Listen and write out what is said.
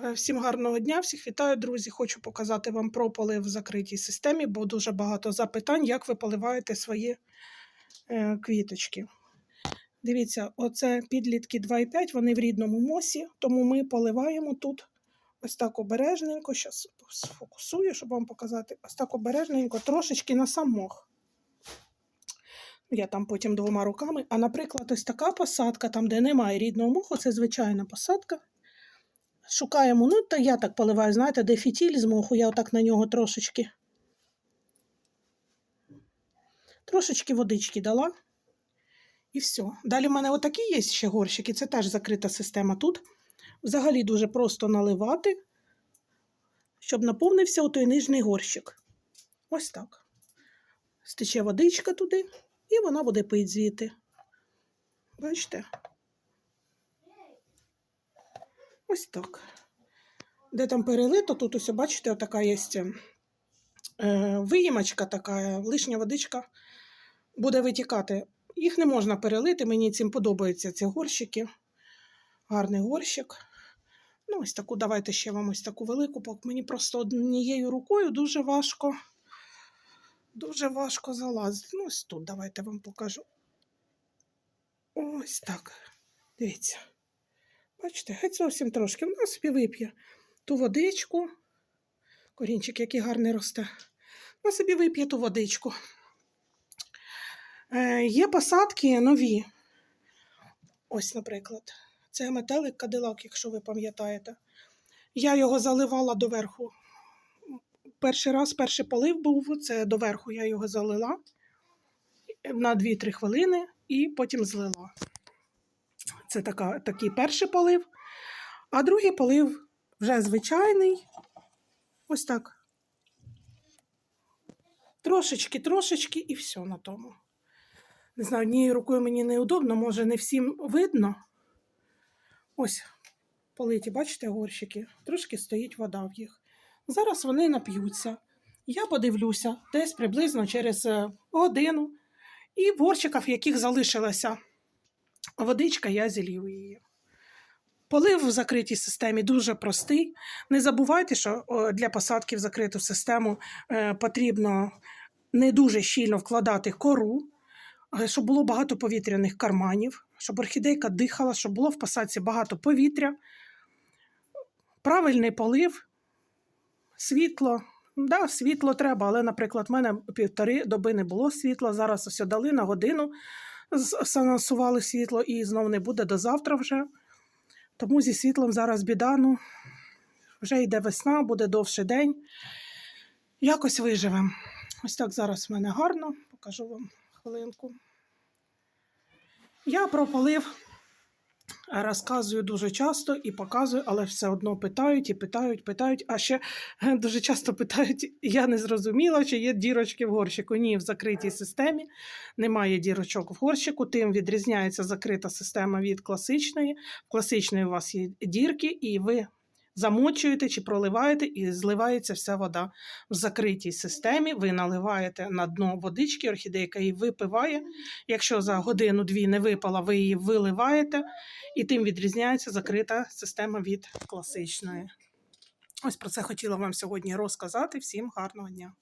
Е, Всім гарного дня, всіх вітаю, друзі. Хочу показати вам про полив в закритій системі, бо дуже багато запитань, як ви поливаєте свої е, квіточки. Дивіться, оце підлітки 2,5, вони в рідному мосі, тому ми поливаємо тут ось так обережненько. Зараз сфокусую, щоб вам показати. Ось так обережненько, трошечки на сам мох. Я там потім двома руками. А, наприклад, ось така посадка, там, де немає рідного моху, це звичайна посадка. Шукаємо, ну, та я так поливаю, знаєте, де фітіль з моху, я отак на нього трошечки. Трошечки водички дала. І все. Далі в мене отакі є ще горщики, це теж закрита система тут. Взагалі дуже просто наливати, щоб наповнився отой нижній горщик. Ось так. Стече водичка туди, і вона буде пити звідти. Бачите? Ось так. Де там перелито, тут ось, бачите, така є е, виїмочка така, лишня водичка буде витікати. Їх не можна перелити, мені цим подобаються ці горщики. Гарний горщик. Ну, ось таку, давайте ще вам ось таку велику, мені просто однією рукою дуже важко. Дуже важко залазити. Ну, ось тут давайте вам покажу. Ось так. Дивіться. Бачите, геть зовсім трошки. Вона собі вип'є ту водичку. Корінчик, який гарний росте. Вона собі вип'є ту водичку. Е, є посадки нові. Ось, наприклад, це метелик кадилак, якщо ви пам'ятаєте. Я його заливала доверху. Перший раз, перший полив був, це доверху я його залила на 2-3 хвилини і потім злила. Це така, такий перший полив. А другий полив вже звичайний. Ось так. Трошечки, трошечки і все на тому. Не знаю, однією рукою мені неудобно, може не всім видно. Ось, политі, бачите, горщики. Трошки стоїть вода в їх. Зараз вони нап'ються. Я подивлюся десь приблизно через е, годину. І в горщиках, яких залишилася водичка, я зілью її. Полив в закритій системі дуже простий. Не забувайте, що для посадки в закриту систему е, потрібно не дуже щільно вкладати кору, щоб було багато повітряних карманів, щоб орхідейка дихала, щоб було в посадці багато повітря. Правильний полив, світло. Да, світло треба, але, наприклад, в мене півтори доби не було світла. Зараз ось дали на годину, занонсували світло і знов не буде до завтра вже. Тому зі світлом зараз біда. Ну, вже йде весна, буде довший день. Якось виживемо. Ось так зараз в мене гарно, покажу вам хвилинку. Я про полив розказую дуже часто і показую, але все одно питають і питають, питають. А ще е, дуже часто питають, я не зрозуміла, чи є дірочки в горщику. Ні, в закритій системі немає дірочок в горщику, тим відрізняється закрита система від класичної. В класичної у вас є дірки, і ви замочуєте чи проливаєте, і зливається вся вода. В закритій системі ви наливаєте на дно водички, орхідейка її випиває. Якщо за годину-дві не випала, ви її виливаєте, і тим відрізняється закрита система від класичної. Ось про це хотіла вам сьогодні розказати. Всім гарного дня!